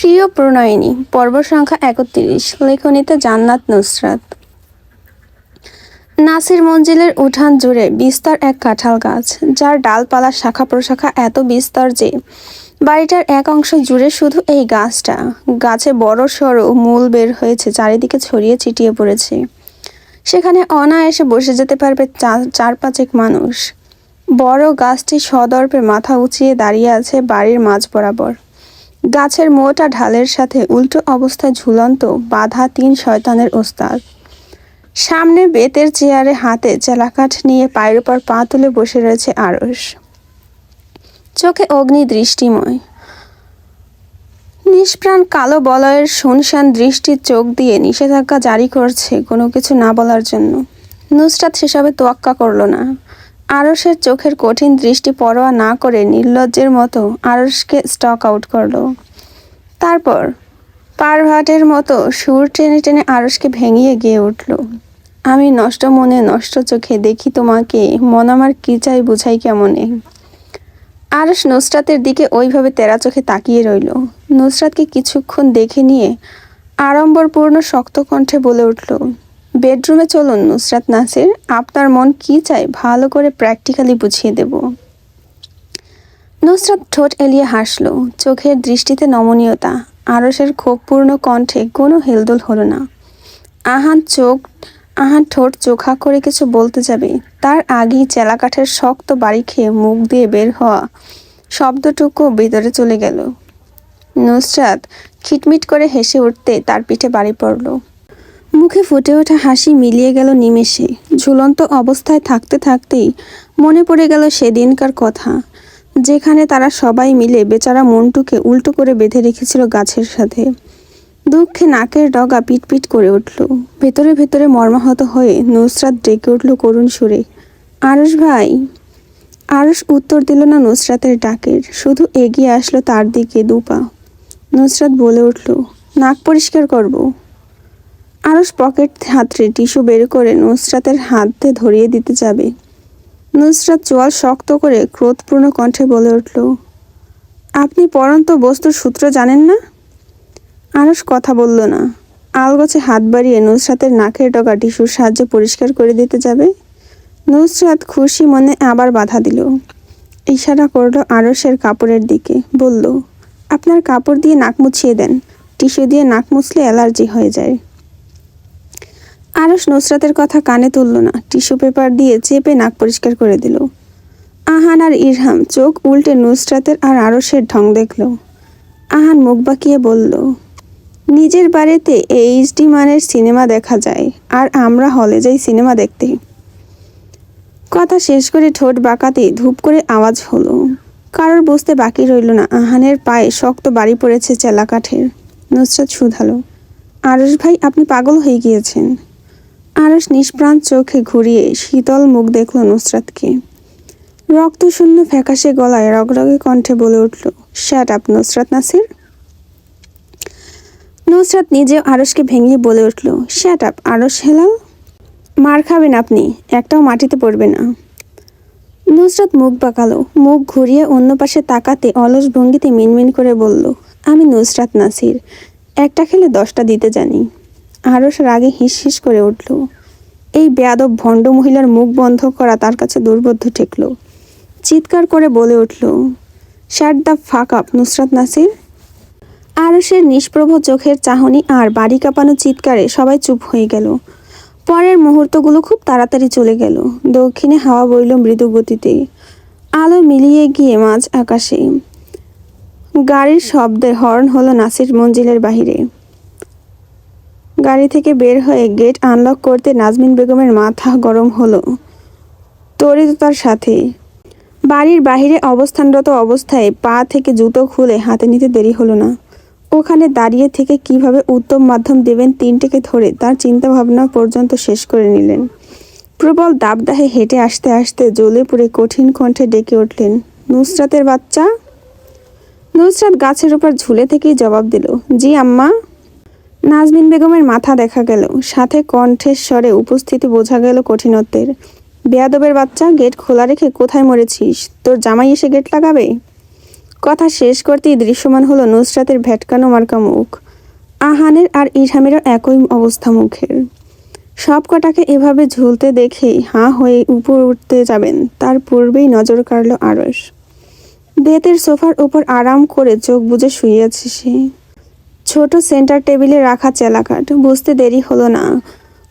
প্রিয় প্রণয়িনী, পর্ব সংখ্যা একত্রিশ, লেখনীতে জান্নাত নুসরাত। নাসির মঞ্জিলের উঠান জুড়ে বিস্তর এক কাঁঠাল গাছ, যার ডালপালা শাখা প্রশাখা এত বিস্তর যে, বাড়িটার এক অংশ জুড়ে শুধু এই গাছটা। গাছে বড় সড়ো মূল বের হয়েছে, চারিদিকে ছড়িয়ে ছিটিয়ে পড়েছে। সেখানে অনায়াসে বসে যেতে পারবে চার পাঁচেক মানুষ। বড় গাছটি সদর্পে মাথা উঁচিয়ে দাঁড়িয়ে আছে বাড়ির মাঝ বরাবর। গাছের মোটা ঢালের সাথে উল্টো অবস্থায় ঝুলন্ত বাধা তিন শয়তানের ওস্তাদ। সামনে বেতের চেয়ারে হাতে চেলাকাঠ নিয়ে পায়ের উপর পা তুলে বসে রয়েছে আরস চোখে অগ্নি দৃষ্টিময়। নিষ্প্রাণ কালো বলয়ের শুনশান দৃষ্টির চোখ দিয়ে নিষেধাজ্ঞা জারি করছে কোনো কিছু না বলার জন্য। নুসরাত সেসবে তোয়াক্কা করল না। আরসের চোখের কঠিন দৃষ্টি পরোয়া না করে নির্লজ্জের মতো আরসকে স্টক আউট করল। তারপর পারভাটের মতো সুর টেনে টেনে আরসকে ভেঙিয়ে গিয়ে উঠল। আমি নষ্ট মনে নষ্ট চোখে দেখি তোমাকে, মন আমার কি চাই বুঝাই কেমনে? আরস নুসরাতের দিকে ওইভাবে তেরা চোখে তাকিয়ে রইল। নুসরাতকে কিছুক্ষণ দেখে নিয়ে আড়ম্বরপূর্ণ শক্ত কণ্ঠে বলে উঠল বেডরুমে চলুন, নুসরাত নাসির। আপনার মন কি চাই ভালো করে প্র্যাকটিক্যালি বুঝিয়ে দেব। নুসরাত ঠোঁট এলিয়ে হাসল। চোখের দৃষ্টিতে নমনীয়তা। আরসের ক্ষোভপূর্ণ কণ্ঠে কোনো হেলদোল হলো না। আহান চোখ, আহান ঠোঁট চোখা করে কিছু বলতে যাবে। তার আগেই চেলাকাঠের শক্ত বাড়ি খেয়ে মুখ দিয়ে বের হওয়া শব্দটুকু ভেতরে চলে গেল। নুসরাত খিটমিট করে হেসে উঠতে তার পিঠে বাড়ি পড়ল। মুখে ফুটে ওঠা হাসি মিলিয়ে গেল নিমেষে। ঝুলন্ত অবস্থায় থাকতে থাকতেই মনে পড়ে গেল সেদিনকার কথা, যেখানে তারা সবাই মিলে বেচারা মন্টুকে উল্টো করে বেঁধে রেখেছিল গাছের সাথে। দুঃখে নাকের ডগা পিটপিট করে উঠল। ভেতরে ভেতরে মর্মাহত হয়ে নুসরাত ডেকে উঠল করুণ সুরে আরস ভাই। আরস উত্তর দিল না নুসরাতের ডাকের, শুধু এগিয়ে আসলো তার দিকে দুপা। নুসরাত বলে উঠল, নাক পরিষ্কার করব। আরস পকেট হাতরে টিস্যু বের করে নুসরাতের হাতে ধরিয়ে দিতে যাবে। নুসরাত চোয়াল শক্ত করে ক্রোধপূর্ণ কণ্ঠে বলে উঠল, আপনি পরন্ত বস্তুর সূত্র জানেন না? আরস কথা বলল না। আলগোছে হাত বাড়িয়ে নুসরাতের নাকের ডগা টিস্যুর সাহায্যে পরিষ্কার করে দিতে যাবে। নুসরাত খুশি মনে আবার বাধা দিল। ইশারা করল আরসের কাপড়ের দিকে, বলল, আপনার কাপড় দিয়ে নাক মুছিয়ে দেন। টিস্যু দিয়ে নাক মুছলে অ্যালার্জি হয়ে যায়। আরস নুসরাতের কথা কানে তুলল না। টিস্যু পেপার দিয়ে চেপে নাক পরিষ্কার করে দিল। আহান আর ইরহাম চোখ উল্টে নুসরাতের আর আরসের ঢং দেখল। আহান মুখ বাঁকিয়ে বলল, নিজের বাড়িতে এইচডি মানের সিনেমা দেখা যায় আর আমরা হলে যাই সিনেমা দেখতে। কথা শেষ করে ঠোঁট বাঁকাতে ধূপ করে আওয়াজ হলো। কারোর বসতে বাকি রইল না। আহানের পায়ে শক্ত বাড়ি পড়েছে চেলা কাঠের নুসরাত শুধালো আরস ভাই, আপনি পাগল হয়ে গিয়েছেন। আরস নিষ্প্রাণ চোখে ঘুরিয়ে শীতল মুখ দেখল নুসরাতকে। রক্তশূন্য ফ্যাকাশে গলায় রগরগে কণ্ঠে বলে উঠল শ্যাট আপ নুসরাত নাসির। নুসরাত নিজেও আরসকে ভেঙে বলে উঠল শ্যাট আপ আরস হেলাল। মার খাবেন আপনি, একটাও মাটিতে পড়বে না। নুসরাত মুখ বাঁকালো, মুখ ঘুরিয়ে অন্য পাশে তাকাতে অলস ভঙ্গিতে মিনমিন করে বলল, আমি নুসরাত নাসির, একটা খেলে দশটা দিতে জানি। আরস রাগে হিস হিস করে উঠল। এই বেয়াদব ভণ্ড মহিলার মুখ বন্ধ করা তার কাছে দুর্বোধ্য ঠেকল। চিৎকার করে বলে উঠল shut the fuck up Nusrat Nasir. আরসের নিষ্প্রভ চোখের চাহনি আর বাড়ি কাঁপানো চিৎকারে সবাই চুপ হয়ে গেল। পরের মুহূর্তগুলো খুব তাড়াতাড়ি চলে গেল। দক্ষিণে হাওয়া বইল মৃদু গতিতে আলো মিলিয়ে গিয়ে মাঝ আকাশে। গাড়ির শব্দে হর্ন হলো নাসির মঞ্জিলের বাহিরে। গাড়ি থেকে বের হয়ে গেট আনলক করতে নাজমিন বেগমের মাথা গরম হলো। তরিততার সাথে। বাড়ির বাহিরে অবস্থানরত অবস্থায় পা থেকে জুতো খুলে হাতে নিতে দেরি হলো না। ওখানে দাঁড়িয়ে থেকে কীভাবে উত্তম মাধ্যম দেবেন তিনটেকে ধরে তার চিন্তা ভাবনা পর্যন্ত শেষ করে নিলেন। প্রবল দাবদাহে হেঁটে আসতে আসতে জ্বলে পুড়ে কঠিন কণ্ঠে ডেকে উঠলেন, নুসরাতের বাচ্চা? নুসরাত গাছের উপর ঝুলে থেকেই জবাব দিল, জি আম্মা। নাজমিন বেগমের মাথা দেখা গেল। সাথে কণ্ঠের স্বরে উপস্থিতি বোঝা গেল কঠিনত্বের। বেয়াদবের বাচ্চা, গেট খোলা রেখে কোথায় মরেছিস? তোর জামাই এসে গেট লাগাবে? কথা শেষ করতেই দৃশ্যমান হলো নুসরাতের ভেটকানো মার্কা মুখ। আহানের আর ইরহামেরও একই অবস্থা মুখের। সব কটাকে এভাবে ঝুলতে দেখেই হাঁ হয়ে উপর উঠতে যাবেন, তার পূর্বেই নজর কাড়ল আরস বেতের সোফার উপর আরাম করে চোখ বুজে শুয়েছে সে। ছোট সেন্টার টেবিলে রাখা চেলাকাট বুঝতে দেরি হলো না।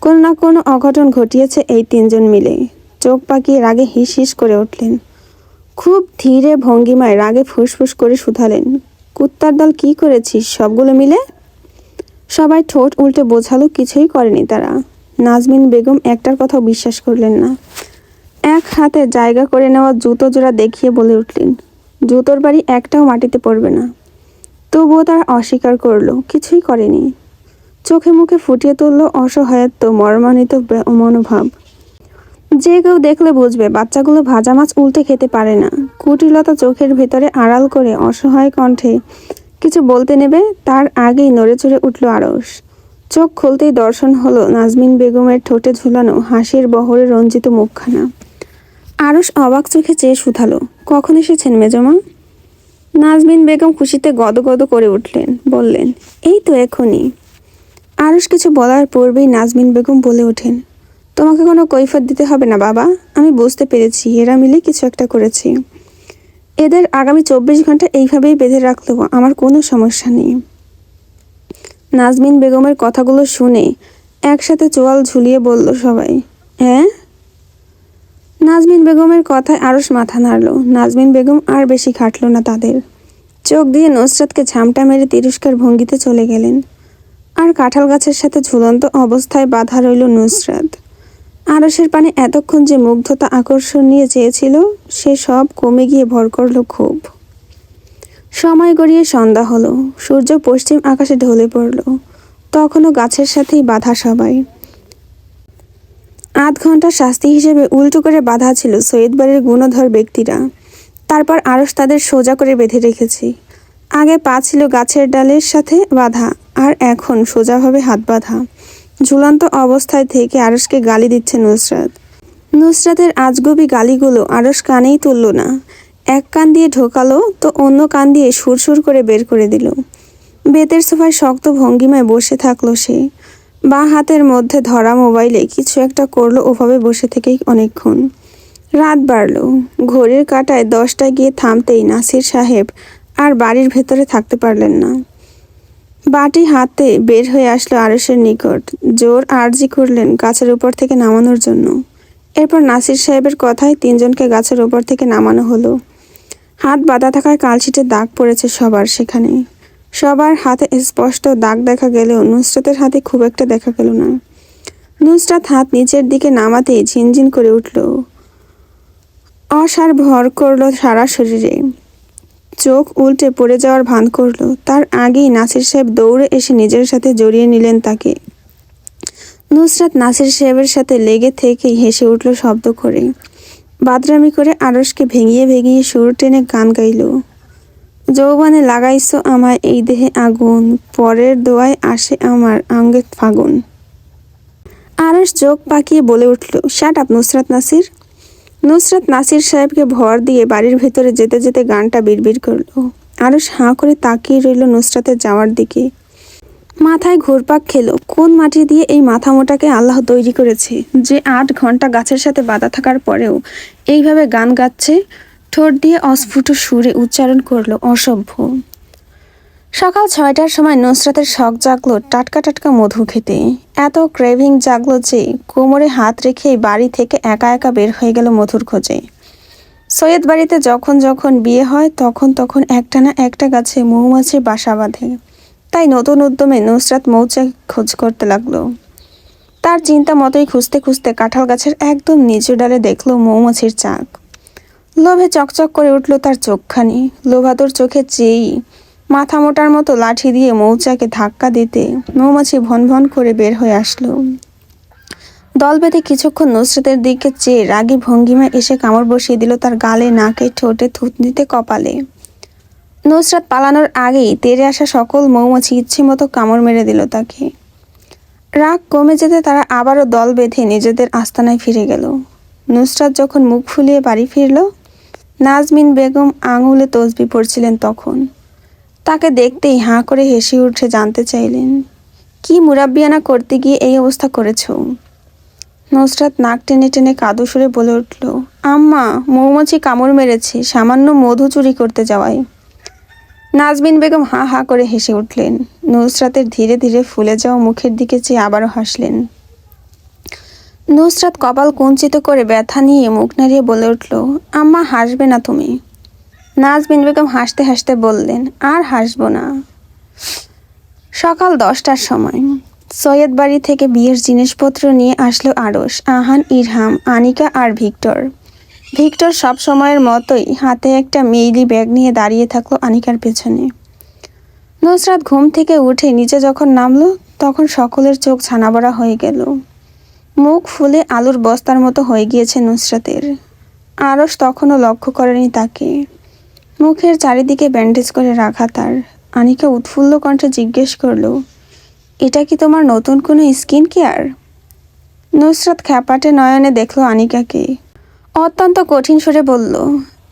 কোনো না কোনো অঘটন ঘটিয়েছে এই তিনজন মিলে। চোখ পাকিয়ে রাগে হিস হিস করে উঠলেন। খুব ধীরে ভঙ্গিমায় রাগে ফুসফুস করে শুধালেন। কুত্তার দল কি করেছিস সবগুলো মিলে? সবাই ঠোঁট উল্টে বোঝালো কিছুই করেনি তারা। নাজমিন বেগম একটার কথা বিশ্বাস করলেন না। এক হাতে জায়গা করে নেওয়া জুতো জোড়া দেখিয়ে বলে উঠলেন, জুতোর বাড়ি একটাও মাটিতে পড়বে না। তবুও তারা অস্বীকার করল, কিছুই করেনি। চোখে মুখে ফুটিয়ে তুললো অসহায়ত্ব মর্মান্বিত মনোভাব। যে কেউ দেখলে বুঝবে, বাচ্চাগুলো ভাজা মাছ উল্টে খেতে পারে না। কুটিলতা চোখের ভেতরে আড়াল করে অসহায় কণ্ঠে কিছু বলতে নেবে, তার আগেই নড়ে চড়ে উঠল আড়স চোখ খুলতেই দর্শন হলো নাজমিন বেগমের ঠোঁটে ঝুলানো হাসির বহরে রঞ্জিত মুখখানা। আরস অবাক চোখে চেয়ে শুধালো, কখন এসেছেন মেজমা? নাজমিন বেগম খুশিতে গদগদ করে উঠলেন, বললেন, এই তো এখনই। আরস কিছু বলার পূর্বেই নাজমিন বেগম বলে ওঠেন, তোমাকে কোনো কৈফত দিতে হবে না বাবা, আমি বুঝতে পেরেছি, এরা মিলে কিছু একটা করেছি। এদের আগামী চব্বিশ ঘণ্টা এইভাবেই বেঁধে রাখলেও আমার কোনো সমস্যা নেই। নাজমিন বেগমের কথাগুলো শুনে একসাথে চোয়াল ঝুলিয়ে বলল সবাই হ্যাঁ? নাজমিন বেগমের কথায় আরস মাথা নাড়ল। নাজমিন বেগম আর বেশি খাটল না তাদের। চোখ দিয়ে নুসরাতকে ঝামটা মেরে তিরস্কার ভঙ্গিতে চলে গেলেন। আর কাঁঠাল গাছের সাথে ঝুলন্ত অবস্থায় বাধা রইল নুসরাত। আরসের পানে এতক্ষণ যে মুগ্ধতা আকর্ষণ নিয়ে চেয়েছিল, সে সব কমে গিয়ে ভর করল খুব সময় গড়িয়ে সন্ধ্যা হলো। সূর্য পশ্চিম আকাশে ঢলে পড়ল। তখনও গাছের সাথেই বাধা সবাই। আধ ঘণ্টা শাস্তি হিসেবে উল্টো করে বাধা ছিল সৈয়দ বাড়ির গুণধর ব্যক্তিরা। তারপর আরস তাদের সোজা করে বেঁধে রেখেছি। আগে পা ছিল গাছের ডালের সাথে বাঁধা, আর এখন সোজাভাবে হাত বাঁধা। ঝুলন্ত অবস্থায় থেকে আরসকে গালি দিচ্ছে নুসরাত। নুসরাতের আজগুবি গালিগুলো আরস কানেই তুলল না। এক কান দিয়ে ঢোকালো তো অন্য কান দিয়ে সুরসুর করে বের করে দিল। বেতের সোফায় শক্ত ভঙ্গিমায় বসে থাকল সে। বা হাতের মধ্যে ধরা মোবাইলে কিছু একটা করল ওভাবে বসে থেকেই অনেকক্ষণ। রাত বাড়ল। ঘড়ির কাঁটায় দশটায় গিয়ে থামতেই নাসির সাহেব আর বাড়ির ভেতরে থাকতে পারলেন না। বাটি হাতে বের হয়ে আসলো আরসের নিকট। জোর আর্জি করলেন গাছের উপর থেকে নামানোর জন্য। এরপর নাসির সাহেবের কথায় তিনজনকে গাছের উপর থেকে নামানো হলো। হাত বাঁধা থাকায় কালশিটে দাগ পড়েছে সবার সেখানে। সবার হাতে স্পষ্ট দাগ দেখা গেলেও নুসরাতের হাতে খুব একটা দেখা গেল না। নুসরাত হাত নিচের দিকে নামাতেই ঝিনঝিন করে উঠল। অসার ভর করল সারা শরীরে। চোখ উল্টে পড়ে যাওয়ার ভান করল। তার আগেই নাসির সাহেব দৌড়ে এসে নিজের সাথে জড়িয়ে নিলেন তাকে। নুসরাত নাসির সাহেবের সাথে লেগে থেকেই হেসে উঠল শব্দ করে। বাদরামি করে আড়সকে ভেঙিয়ে ভেঙিয়ে সুর টেনে গান গাইল। যৌবনে লাগাইছো আমায় এই দেহে আগুন, পরের দোয়ায় আসে আমার আঙ্গে ফাগুন। আরস চোখ পাকিয়ে বলে উঠল শাট আপ নুসরাত নাসির। নুসরাত নাসির সাহেবকে ভর দিয়ে বাড়ির ভেতরে যেতে যেতে গানটা বিড়বিড় করল। আরস হাঁ করে তাকিয়ে রইল নুসরাতের যাওয়ার দিকে। মাথায় ঘুরপাক খেলো, কোন মাটি দিয়ে এই মাথা মোটাকে আল্লাহ তৈরি করেছে? যে আট ঘণ্টা গাছের সাথে বাঁধা থাকার পরেও এইভাবে গান গাচ্ছে ঠোঁট দিয়ে অস্ফুট সুরে উচ্চারণ করল অসভ্য। সকাল ছয়টার সময় নুসরাতের শখ জাগলো টাটকা টাটকা মধু খেতে। এত ক্রেভিং জাগলো যে কোমরে হাত রেখেই বাড়ি থেকে একা একা বের হয়ে গেল মধুর খোঁজে। সৈয়দ বাড়িতে যখন যখন বিয়ে হয় তখন তখন একটা না একটা গাছে মৌমাছির বাসা বাঁধে। তাই নতুন উদ্যমে নুসরাত মৌচাক খোঁজ করতে লাগল। তার চিন্তা মতোই খুঁজতে খুঁজতে কাঁঠাল গাছের একদম নিচু ডালে দেখল মৌমাছির চাক। লোভে চকচক করে উঠল তার চোখখানি। লোভাতুর চোখে চেয়েই মাথা মোটার মতো লাঠি দিয়ে মৌচাকে ধাক্কা দিতে মৌমাছি ভন ভন করে বের হয়ে আসলো। দল বেঁধে কিছুক্ষণ নুসরাতের দিকে চেয়ে রাগী ভঙ্গিমায় এসে কামড় বসিয়ে দিল তার গালে, নাকে, ঠোঁটে, থুতনিতে, কপালে। নুসরাত পালানোর আগেই তেরে আসা সকল মৌমাছি ইচ্ছে মতো কামড় মেরে দিল তাকে। রাগ কমে যেতে তারা আবারও দল বেঁধে নিজেদের আস্তানায় ফিরে গেল। নুসরাত যখন মুখ ফুলিয়ে বাড়ি ফিরল নাজমিন বেগম আঙুলে তসবি পড়ছিলেন তখন। তাকে দেখতেই হাঁ করে হেসে উঠে জানতে চাইলেন, কি মুরাব্বিয়ানা করতে গিয়ে এই অবস্থা করেছ? নুসরাত নাক টেনে টেনে কাদু সুরে বলে উঠল, আম্মা, মৌমাছি কামড় মেরেছে, সামান্য মধু চুরি করতে যাওয়ায়। নাজমিন বেগম হা হা করে হেসে উঠলেন। নুসরাতের ধীরে ধীরে ফুলে যাওয়া মুখের দিকে চেয়ে আবারও হাসলেন। নুসরাত কপাল কুঞ্চিত করে ব্যথা নিয়ে মুখ নাড়িয়ে বলে উঠল, আম্মা, হাসবে না তুমি। নাজমিন বেগম হাসতে হাসতে বললেন, আর হাসব না। সকাল দশটার সময় সৈয়দ বাড়ি থেকে বিয়ের জিনিসপত্র নিয়ে আসলো আড়স আহান, ইরহাম, আনিকা আর ভিক্টর। ভিক্টর সব সময়ের মতোই হাতে একটা মেইলি ব্যাগ নিয়ে দাঁড়িয়ে থাকল আনিকার পেছনে। নুসরাত ঘুম থেকে উঠে নিচে যখন নামলো, তখন সকলের চোখ ছানাবড়া হয়ে গেল। মুখ ফুলে আলুর বস্তার মতো হয়ে গিয়েছে নুসরাতের। আরস তখনও লক্ষ্য করেনি তাকে। মুখের চারিদিকে ব্যান্ডেজ করে রাখা তার। আনিকা উৎফুল্ল কণ্ঠে জিজ্ঞেস করল, এটা কি তোমার নতুন কোনো স্কিন কেয়ার? নুসরাত খ্যাপাটে নয়নে দেখল আনিকাকে। অত্যন্ত কঠিন সুরে বলল,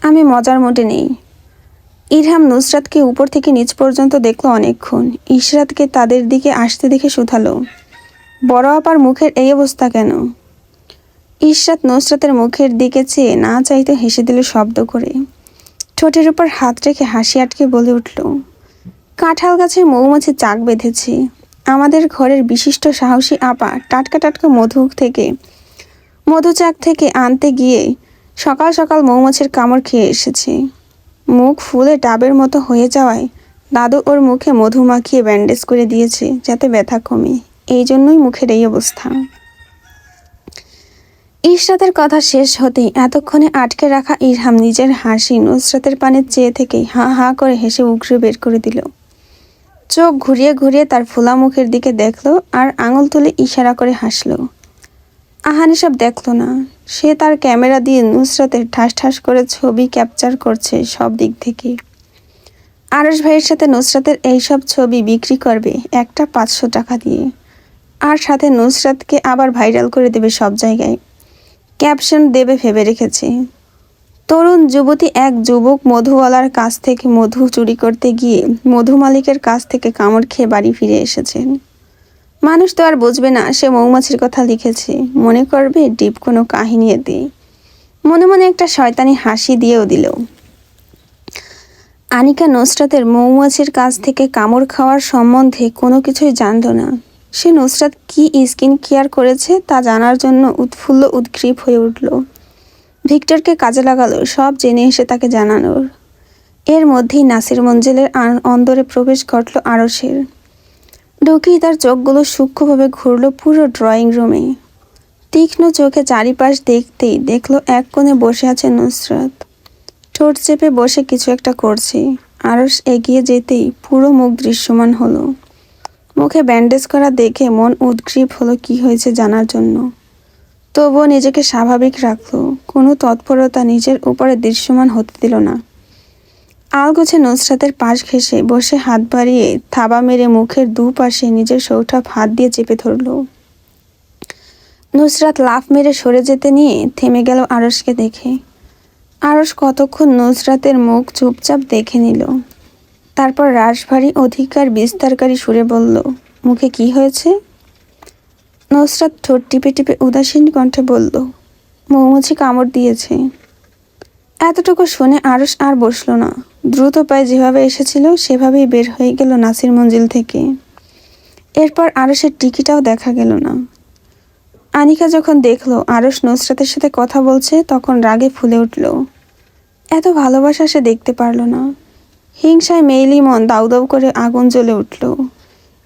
আমি মজার মোটে নেই। ইরহাম নুসরাতকে উপর থেকে নিচ পর্যন্ত দেখল অনেকক্ষণ। ইশরাতকে তাদের দিকে আসতে দেখে শুধালো বড় আপার মুখের এই অবস্থা কেন? ইশরাত নুসরাতের মুখের দিকে চেয়ে না চাইতে হেসে দিল শব্দ করে। ঠোঁটের উপর হাত রেখে হাসি আটকে বলে উঠল, কাঁঠাল গাছে মৌমাছি চাক বেঁধেছে। আমাদের ঘরের বিশিষ্ট সাহসী আপা টাটকা টাটকা মধু থেকে মধুচাক থেকে আনতে গিয়ে সকাল সকাল মৌমাছির কামড় খেয়ে এসেছে। মুখ ফুলে ডাবের মতো হয়ে যাওয়ায় দাদু ওর মুখে মধু মাখিয়ে ব্যান্ডেজ করে দিয়েছে যাতে ব্যথা কমে। এই জন্যই মুখের এই অবস্থা। ইশরাতের কথা শেষ হতেই এতক্ষণে আটকে রাখা ইরহাম নিজের হাসি নুসরাতের পানের চেয়ে থেকেই হা হা করে হেসে উগড়ে বের করে দিল। চোখ ঘুরিয়ে ঘুরিয়ে তার ফোলা মুখের দিকে দেখল আর আঙুল তুলে ইশারা করে হাসলো। আহান এসব দেখল না। সে তার ক্যামেরা দিয়ে নুসরাতের ঠাস ঠাস করে ছবি ক্যাপচার করছে সব দিক থেকে। আরস ভাইয়ের সাথে নুসরাতের এইসব ছবি বিক্রি করবে একটা পাঁচশো টাকা দিয়ে। আর সাথে নুসরাতকে আবার ভাইরাল করে দেবে সব জায়গায়। ক্যাপশন দেবে ভেবে রেখেছে। তরুণ যুবতী এক যুবক মধুওয়ালার কাছ থেকে মধু চুরি করতে গিয়ে মধু মালিকের কাছ থেকে কামড় খেয়ে বাড়ি ফিরে এসেছেন। মানুষ তো আর বুঝবে না, সে মৌমাছির কথা লিখেছে। মনে করবে ডিপ কোনো কাহিনী এতে। মনে মনে একটা শয়তানি হাসি দিয়েও দিল। আনিকা নুসরাতের মৌমাছির কাছ থেকে কামড় খাওয়ার সম্বন্ধে কোনো কিছুই জানতো না। সে নুসরাত কি স্কিন কেয়ার করেছে তা জানার জন্য উৎফুল্ল উদ্গ্রীব হয়ে উঠল। ভিক্টরকে কাজে লাগালো, সব জেনে এসে তাকে জানানোর। এর মধ্যেই নাসির মঞ্জিলের অন্দরে প্রবেশ ঘটল আরসের ঢুকেই তার চোখগুলো সূক্ষ্মভাবে ঘুরল পুরো ড্রয়িং রুমে। তীক্ষ্ণ চোখে চারিপাশ দেখতেই দেখল এক কোণে বসে আছে নুসরাত। ঠোঁট চেপে বসে কিছু একটা করছে। আরস এগিয়ে যেতেই পুরো মুখ দৃশ্যমান হলো। মুখে ব্যান্ডেজ করা দেখে মন উদ্গ্রীব হলো কি হয়েছে জানার জন্য। তবুও নিজেকে স্বাভাবিক রাখল। কোনো তৎপরতা নিজের উপরে দৃশ্যমান হতে দিল না। আলগোছে নুসরাতের পাশ ঘেঁষে বসে হাত বাড়িয়ে থাবা মেরে মুখের দুপাশে নিজের সৌঠাপ হাত দিয়ে চেপে ধরল। নুসরাত লাফ মেরে সরে যেতে নিয়ে থেমে গেল আরসকে দেখে। আরস কতক্ষণ নুসরাতের মুখ চুপচাপ দেখে নিল। তারপর রাশভারী অধিকার বিস্তারকারী সুরে বলল, মুখে কি হয়েছে? নসরাত ঠোঁট টিপে টিপে উদাসীন কণ্ঠে বলল, মৌমাছি কামড় দিয়েছে। এতটুকু শুনে আরস আর বসল না। দ্রুত পায়ে যেভাবে এসেছিল, সেভাবেই বের হয়ে গেল নাসির মঞ্জিল থেকে। এরপর আরসের টিকিটাও দেখা গেল না। আনিকা যখন দেখল আরস নুসরাতের সাথে কথা বলছে, তখন রাগে ফুলে উঠল। এত ভালোবাসা সে দেখতে পারল না। হিংসায় মেইলি মন দাউ দাউ করে আগুন জ্বলে উঠল।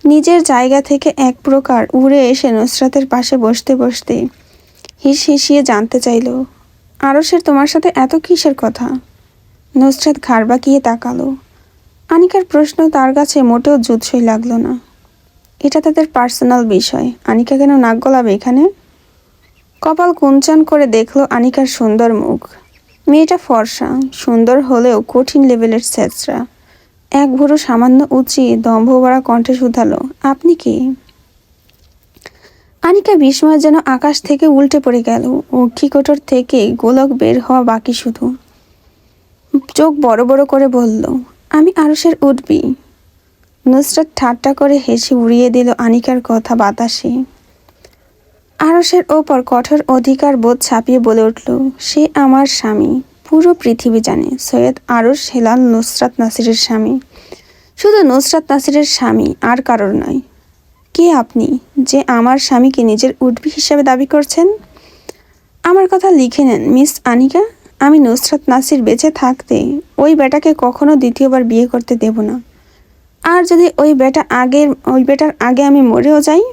নিজের জায়গা থেকে এক প্রকার উড়ে এসে নুসরাতের পাশে বসতে বসতে হিস হিসিয়ে জানতে চাইল আরসের তোমার সাথে এত কিসের কথা? নুসরাত ঘাড় বাঁকিয়ে তাকালো। আনিকার প্রশ্ন তার কাছে মোটেও জুৎসই লাগল না। এটা তাদের পার্সোনাল বিষয়। আনিকা কেন নাক গলাবে এখানে? কপাল কুঞ্চান করে দেখল আনিকার সুন্দর মুখ। মেয়েটা ফর্সা, সুন্দর হলেও কঠিন লেভেলের স্যাঁচরা এক ভুরু সামান্য উঁচিয়ে দম্ভ ভরা কণ্ঠে শুধালো, আপনি কি? আনিকা বিস্ময় যেন আকাশ থেকে উল্টে পড়ে গেল অক্ষিকোটর থেকে গোলক বের হওয়া বাকি শুধু। চোখ বড় বড় করে বলল, আমি আরসের উঠবি নুসরাত ঠাট্টা করে হেসে উড়িয়ে দিল আনিকার কথা বাতাসে। আরসের ওপর কঠোর অধিকার বোধ ছাপিয়ে বলে উঠল, সে আমার স্বামী। পুরো পৃথিবী জানে, সৈয়দ আরস হেলাল নুসরাত নাসিরের স্বামী। শুধু নুসরাত নাসিরের স্বামী, আর কারোর নয়। কে আপনি যে আমার স্বামীকে নিজের উঠবি হিসাবে দাবি করছেন? আমার কথা লিখে নেন, মিস আনিকা। আমি নুসরাত নাসির বেঁচে থাকতে ওই বেটাকে কখনো দ্বিতীয়বার বিয়ে করতে দেব না। আর যদি ওই বেটা আগের, ওই বেটার আগে আমি মরেও যাই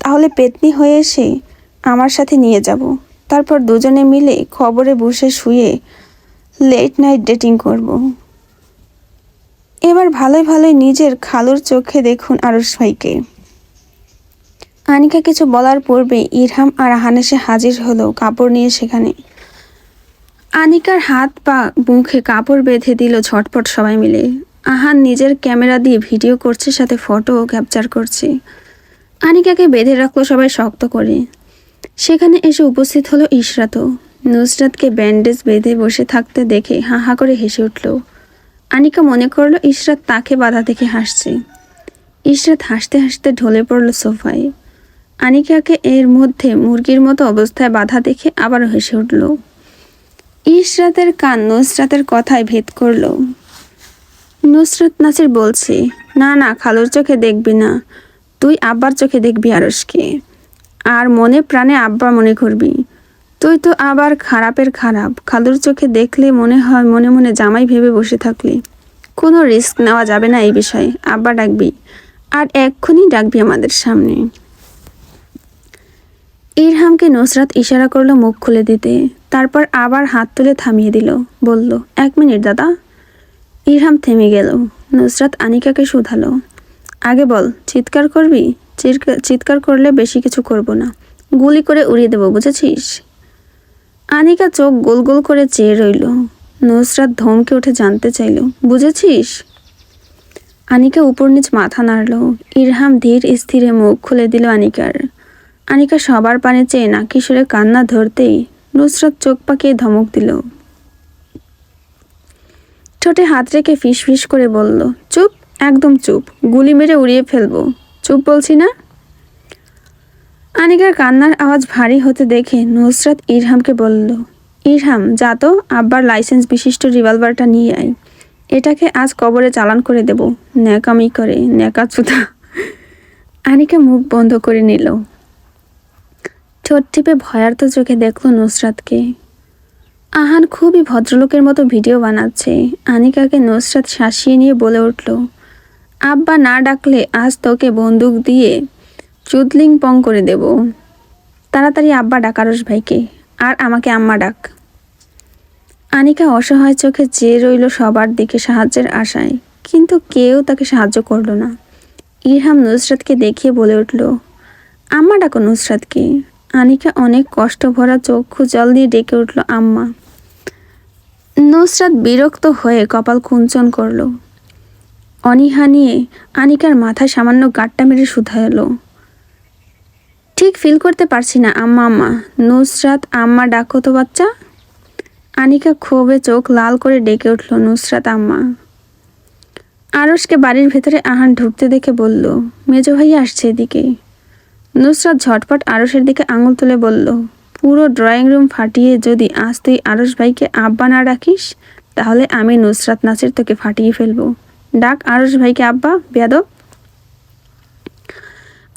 তাহলে পেতনি হয়ে এসে আমার সাথে নিয়ে যাব। তারপর দুজনে মিলে খবরে বসে শুয়ে লেট নাইট ডেটিং করব। এবার ভালোই ভালোই নিজের খালুর চোখে দেখুন আরস ভাইকে। আনিকা কিছু বলার পূর্বে ইরহাম আর আহান এসে হাজির হলো কাপড় নিয়ে সেখানে। আনিকার হাত পা মুখে কাপড় বেঁধে দিল ঝটপট সবাই মিলে। আহান নিজের ক্যামেরা দিয়ে ভিডিও করছে, সাথে ফটোও ক্যাপচার করছে। আনিকাকে বেঁধে রাখল সবাই শক্ত করে। সেখানে এসে উপস্থিত হলো ইশরাতও। নুসরাতকে ব্যান্ডেজ বেঁধে বসে থাকতে দেখে হাঁ হাঁ করে হেসে উঠল। আনিকা মনে করল ইশরাত তাকে বাধা দেখে হাসছে। ইশরাত হাসতে হাসতে ঢলে পড়ল সোফায়। আনিকাকে এর মধ্যে মুরগির মতো অবস্থায় বাধা দেখে আবার হেসে উঠল। ইশরাতের কান নুসরাতের কথায় ভেদ করল। নুসরাত নাসির বলছে, না না, খালুর চোখে দেখবি না। তুই আব্বার চোখে দেখবি আরসকে আর মনে প্রাণে আব্বা মনে করবি। তুই তো আবার খারাপের খারাপ। খালুর চোখে দেখলে মনে হয় মনে মনে জামাই ভেবে বসে থাকলি। কোনো রিস্ক নেওয়া যাবে না এই বিষয়ে। আব্বা ডাকবি। আর এক্ষুনি ডাকবি আমাদের সামনে। ইরহামকে নুসরাত ইশারা করল মুখ খুলে দিতে। তারপর আবার হাত তুলে থামিয়ে দিল। বলল, এক মিনিট দাদা। ইরহাম থেমে গেল। নুসরাত আনিকাকে শুধালো। আগে বল, চিৎকার করবি? চিৎকার- করলে বেশি কিছু করব না। গুলি করে উড়িয়ে দেবো, বুঝেছিস? আনিকা চোখ গোল গোল করে চেয়ে রইল। নুসরাত ধমকে উঠে জানতে চাইল, বুঝেছিস? আনিকা উপর নিচ মাথা নাড়ল। ইরহাম ধীর স্থিরে মুখ খুলে দিল আনিকার। আনিকা সবার পানে চেয়ে না কিশোরের কান্না ধরতেই নুসরাত চোখ পাকিয়ে ধমক দিল। ঠোঁটে হাত রেখে ফিস ফিস করে বলল, চুপ! একদম চুপ। গুলি মেরে উড়িয়ে ফেলব। চুপ বলছি না? আনিকার কান্নার আওয়াজ ভারী হতে দেখে নুসরাত ইরহামকে বলল, ইরহাম, যা তো, আব্বার লাইসেন্স বিশিষ্ট রিভলভারটা নিয়ে আয়। এটাকে আজ কবরে চালান করে দেব। ন্যাকামি করে ন্যাকা চুতা আনিকা মুখ বন্ধ করে নিল। ঠোঁট টিপে ভয়ার্থ চোখে দেখল নুসরাতকে। আহান খুবই ভদ্রলোকের মতো ভিডিও বানাচ্ছে। আনিকাকে নুসরাত শাসিয়ে নিয়ে বলে উঠল আব্বা না ডাকলে আজ তোকে বন্দুক দিয়ে চুদলিং পং করে দেব। তাড়াতাড়ি আব্বা ডাকারস ভাইকে, আর আমাকে আম্মা ডাক। আনিকা অসহায় চোখে চেয়ে রইল সবার দিকে সাহায্যের আশায়, কিন্তু কেউ তাকে সাহায্য করল না। ইরহাম নুসরাতকে দেখিয়ে বলে উঠল, আম্মা ডাকো নুসরাতকে। আনিকা অনেক কষ্ট ভরা চক্ষু জল দিয়ে ডেকে উঠল আম্মা। নুসরাত বিরক্ত হয়ে কপাল কুঞ্চন করল অনীহা নিয়ে আনিকার মাথায় সামান্য গাট্টা মেরে শুধা শুধালো ঠিক ফিল করতে পারছি না, আম্মা আম্মা। নুসরাত, আম্মা, ডাকো তো বাচ্চা। আনিকা ক্ষোভে চোখ লাল করে ডেকে উঠল, নুসরাত, আম্মা। আরসকে বাড়ির ভেতরে আহান ঢুকতে দেখে বলল, মেজো ভাই আসছে এদিকে। নুসরাত ঝটপট আরসের দিকে আঙুল তুলে বলল, পুরো ড্রয়িং রুম ফাটিয়ে যদি আজ তুই আরস ভাইকে আব্বা না ডাকিস, তাহলে আমি নুসরাত নাচের তোকে ফাটিয়ে ফেলব। ডাক আরস ভাইকে, আব্বা, বেয়াদব।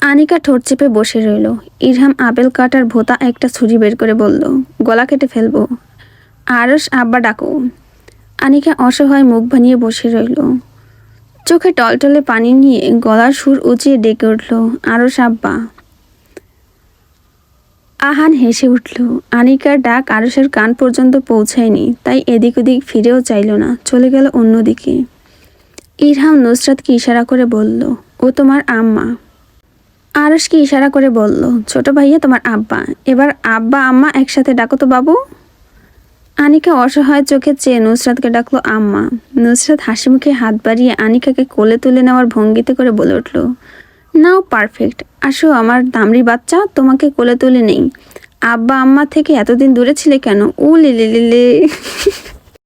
আনিকা ঠোঁট চেপে বসে রইল। ইরহাম আপেল কাটার ভোতা একটা ছুরি বের করে বলল, গলা কেটে ফেলব। আরস আব্বা, ডাকো। আনিকা অসহায় মুখ বানিয়ে বসে রইল। চোখে টলটলে পানি নিয়ে গলার সুর উঁচিয়ে ডেকে উঠল আরস আব্বা। আহান হেসে উঠল, আনিকার ডাক আরসের কান পর্যন্ত পৌঁছায়নি, তাই এদিক ওদিক ফিরেও চাইল না, চলে গেল অন্যদিকে। ইরহাম নুসরাতকে ইশারা করে বলল, ও তোমার আম্মা। আরসকে ইশারা করে বলল, ছোট ভাইয়া, তোমার আব্বা। এবার আব্বা, আম্মা একসাথে ডাকো তো বাবু। আনিকা অসহায় চোখে চেয়ে নুসরাতকে ডাকলো, আম্মা। নুসরাত হাসি মুখে হাত বাড়িয়ে আনিকাকে কোলে তুলে নেওয়ার ভঙ্গিতে করে বলে উঠল, নাও পারফেক্ট। আসো, আমার দামড়ি বাচ্চা, তোমাকে কোলে তুলে নেই। আব্বা, আম্মা থেকে এতদিন দূরে ছিলে কেন? উ, লে লে লে লে।